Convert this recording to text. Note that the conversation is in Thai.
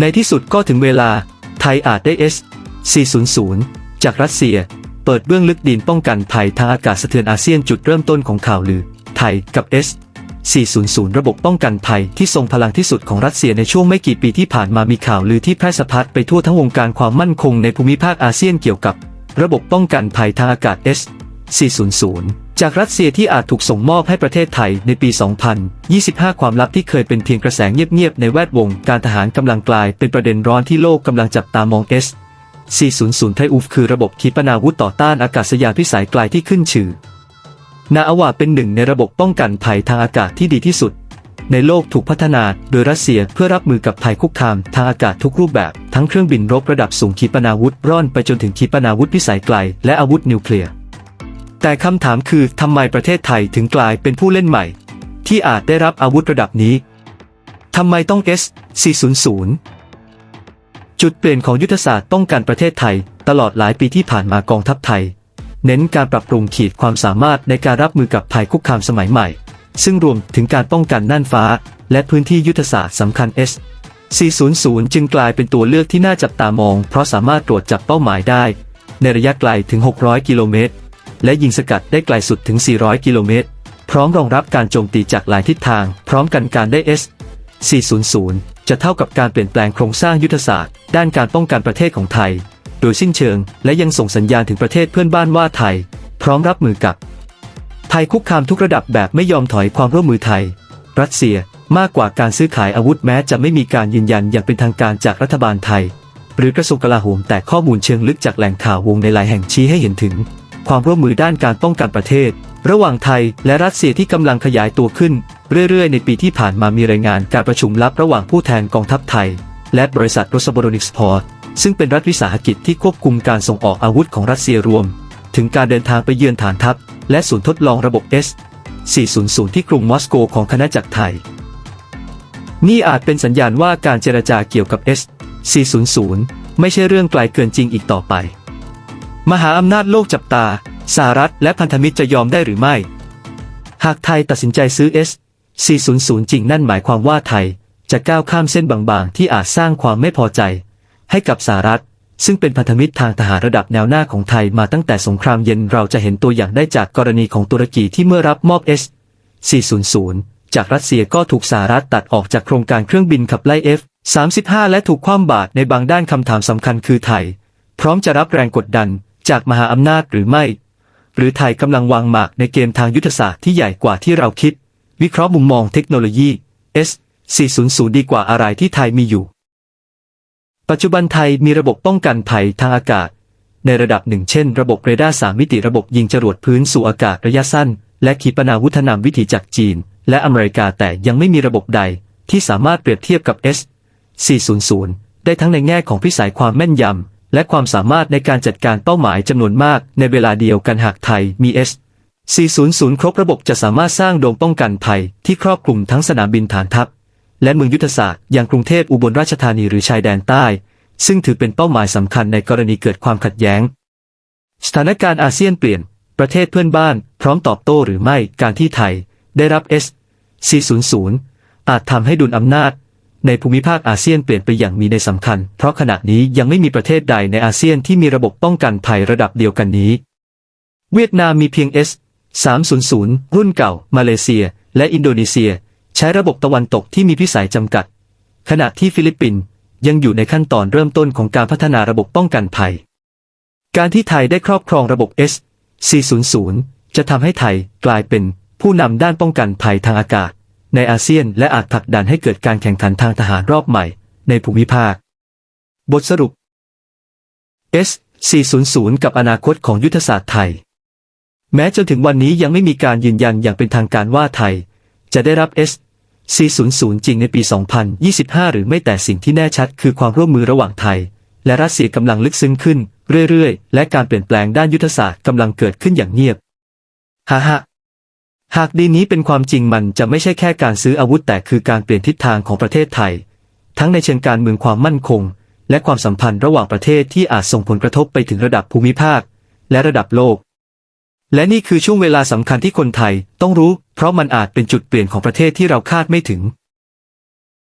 ในที่สุดก็ถึงเวลา ไทยอาจได้ S-400 จากรัสเซีย เปิดเบื้องลึกดินป้องกันภัยทางอากาศสะเทือนอาเซียนจุดเริ่มต้นของข่าวลือ ไทยกับ S 400 ระบบป้องกันภัยที่ทรงพลังที่สุดของรัสเซียในช่วงไม่กี่ปีที่ผ่านมามีข่าวลือที่แพร่สะพัดไปทั่วทั้งวงการความมั่นคงในภูมิภาคอาเซียนเกี่ยวกับ ระบบป้องกันภัยทางอากาศ S 400 จากรัสเซียที่อาจถูกส่งมอบให้ประเทศไทยในปี 2025 ความลับที่เคยเป็นเพียงกระแสเงียบๆ ในแวดวงการทหารกำลังกลายเป็นประเด็นร้อนที่โลกกำลังจับตามอง S 400 ไทอูฟคือระบบขีปนาวุธต่อต้านอากาศยานพิสัยไกลที่ขึ้นชื่อ นาอวาเป็นหนึ่งในระบบป้องกันภัยทางอากาศที่ดีที่สุด ในโลกถูกพัฒนาโดยรัสเซียเพื่อรับมือกับภัยคุกคามทางอากาศทุกรูปแบบ ทั้งเครื่องบินรบระดับสูงขีปนาวุธร่อนไปจนถึงขีปนาวุธพิสัยไกล และอาวุธนิวเคลียร์ แต่คำถามคือทำไมประเทศไทยถึงกลายเป็นผู้เล่นใหม่ ที่อาจได้รับอาวุธระดับนี้ทำไมต้อง S 400 จุดเปลี่ยนของยุทธศาสตร์ป้องกันประเทศไทย ตลอดหลายปีที่ผ่านมากองทัพไทย เน้นการปรับปรุงขีดความสามารถในการรับมือกับภัยคุกคามสมัยใหม่ ซึ่งรวมถึงการป้องกันน่านฟ้า และพื้นที่ยุทธศาสตร์สำคัญ S 400 จึงกลายเป็นตัวเลือกที่น่าจับตามอง เพราะสามารถตรวจจับเป้าหมายได้ ในระยะไกลถึง 600 กิโลเมตร และยิงสกัดได้ไกลสุดถึง 400 กิโลเมตร พร้อมรองรับการโจมตีจากหลายทิศทาง พร้อมกันการได้ S 400 จะเท่ากับการเปลี่ยนแปลงโครงสร้างยุทธศาสตร์ ด้านการป้องกันประเทศของไทย โดยสิ้นเชิง และยังส่งสัญญาณถึงประเทศเพื่อนบ้านว่าไทย พร้อมรับมือกับภัยคุกคามทุกระดับแบบไม่ยอมถอยความร่วมมือไทย รัสเซียมากกว่าการซื้อขายอาวุธแม้จะไม่มีการยืนยันอย่างเป็นทางการจากรัฐบาลไทย หรือกระทรวงกลาโหมแต่ข้อมูลเชิงลึกจากแหล่งข่าววงในหลายแห่งชี้ให้เห็นถึง ความร่วมมือด้านการป้องกันประเทศ ระหว่างไทยและรัสเซียที่กำลังขยายตัวขึ้น เรื่อยๆ ในปีที่ผ่านมามีรายงานการประชุมลับระหว่างผู้แทนกองทัพไทย และบริษัทรสบโรนิกส์พอร์ตซึ่งเป็นรัฐวิสาหกิจที่ควบคุมการส่งออกอาวุธของรัสเซียรวม ถึงการเดินทางไปเยือนฐานทัพ และศูนย์ทดลองระบบ S 400 ที่กรุงมอสโกของคณะจักรไทย นี่อาจเป็นสัญญาณว่าการเจรจาเกี่ยวกับ S 400 ไม่ใช่เรื่องไกลเกินจริงอีกต่อไป มหาอำนาจโลกจับตาสหรัฐและพันธมิตรจะยอมได้หรือไม่ หากไทยตัดสินใจซื้อ S 400 จริงนั่นหมายความว่าไทยจะก้าวข้ามเส้นบางๆ ที่อาจสร้างความไม่พอใจ ให้กับสหรัฐ ซึ่งเป็นพันธมิตรทางทหารระดับแนวหน้าของไทยมาตั้งแต่สงครามเย็นเราจะเห็นตัวอย่างได้จากกรณีของตุรกีที่เมื่อรับมอบ S 400 จากรัสเซียก็ถูกสหรัฐตัดออกจากโครงการเครื่องบินขับไล่ F 35 และถูกคว่ำบาตรในบางด้านคำถามสำคัญคือไทย พร้อมจะรับแรงกดดัน จากมหาอำนาจหรือไม่ หรือไทยกำลังวางหมากในเกมทางยุทธศาสตร์ที่ใหญ่กว่าที่เราคิด วิเคราะห์มุมมองเทคโนโลยี S 400ดีกว่าอะไรที่ไทยมีอยู่ ปัจจุบันไทยมีระบบป้องกันภัยทางอากาศ ในระดับหนึ่งเช่น ระบบเรดาร์สามมิติระบบยิงจรวดพื้นสู่อากาศระยะสั้น และขีปนาวุธนำวิถีจากจีน และอเมริกาแต่ยังไม่มีระบบใด ที่สามารถเปรียบเทียบกับ S 400ได้ทั้งในแง่ของพิสัยความแม่นยำ และความสามารถในการจัดการเป้าหมายจำนวนมากในเวลาเดียวกันหากไทยมี S 400 ครบระบบจะสามารถสร้างโดมป้องกันภัยที่ครอบคลุมทั้งสนามบินฐานทัพ และเมืองยุทธศาสตร์อย่างกรุงเทพอุบลราชธานีหรือชายแดนใต้ ซึ่งถือเป็นเป้าหมายสำคัญในกรณีเกิดความขัดแย้ง สถานการณ์อาเซียนเปลี่ยน ประเทศเพื่อนบ้าน พร้อมตอบโต้หรือไม่การที่ไทย ได้รับ S 400อาจทำให้ดุลอำนาจ ในภูมิภาคอาเซียนเปลี่ยนไปอย่างมีในสำคัญ เพราะขณะนี้ยังไม่มีประเทศใดในอาเซียนที่มีระบบป้องกันภัยระดับเดียวกันนี้ เวียดนามมีเพียง S 300 รุ่นเก่า มาเลเซีย และอินโดนีเซีย ใช้ระบบตะวันตกที่มีพิสัยจำกัด ขณะที่ฟิลิปปินส์ยังอยู่ในขั้นตอนเริ่มต้นของการพัฒนาระบบป้องกันภัย การที่ไทยได้ครอบครองระบบ S 400จะทำให้ไทยกลายเป็นผู้นำด้านป้องกันภัยทางอากาศ ในอาเซียนและอาจผลักดันให้เกิดการแข่งขันทางทหารรอบใหม่ ในภูมิภาค บทสรุป S 400 กับอนาคตของยุทธศาสตร์ไทย แม้จนถึงวันนี้ยังไม่มีการยืนยันอย่างเป็นทางการว่าไทย จะได้รับ S 400 จริงในปี 2025 หรือไม่แต่สิ่งที่แน่ชัดคือความร่วมมือระหว่างไทย และรัสเซียกำลังลึกซึ้งขึ้น เรื่อยๆ และการเปลี่ยนแปลงด้านยุทธศาสตร์กำลังเกิดขึ้นอย่างเงียบฮ่าฮ่า หากดีนี้เป็นความจริงมันจะไม่ใช่แค่การซื้ออาวุธแต่คือการเปลี่ยนทิศทางของประเทศไทย ทั้งในเชิงการเมืองความมั่นคง และความสัมพันธ์ระหว่างประเทศที่อาจส่งผลกระทบไปถึงระดับภูมิภาค และระดับโลก และนี่คือช่วงเวลาสำคัญที่คนไทยต้องรู้ เพราะมันอาจเป็นจุดเปลี่ยนของประเทศที่เราคาดไม่ถึง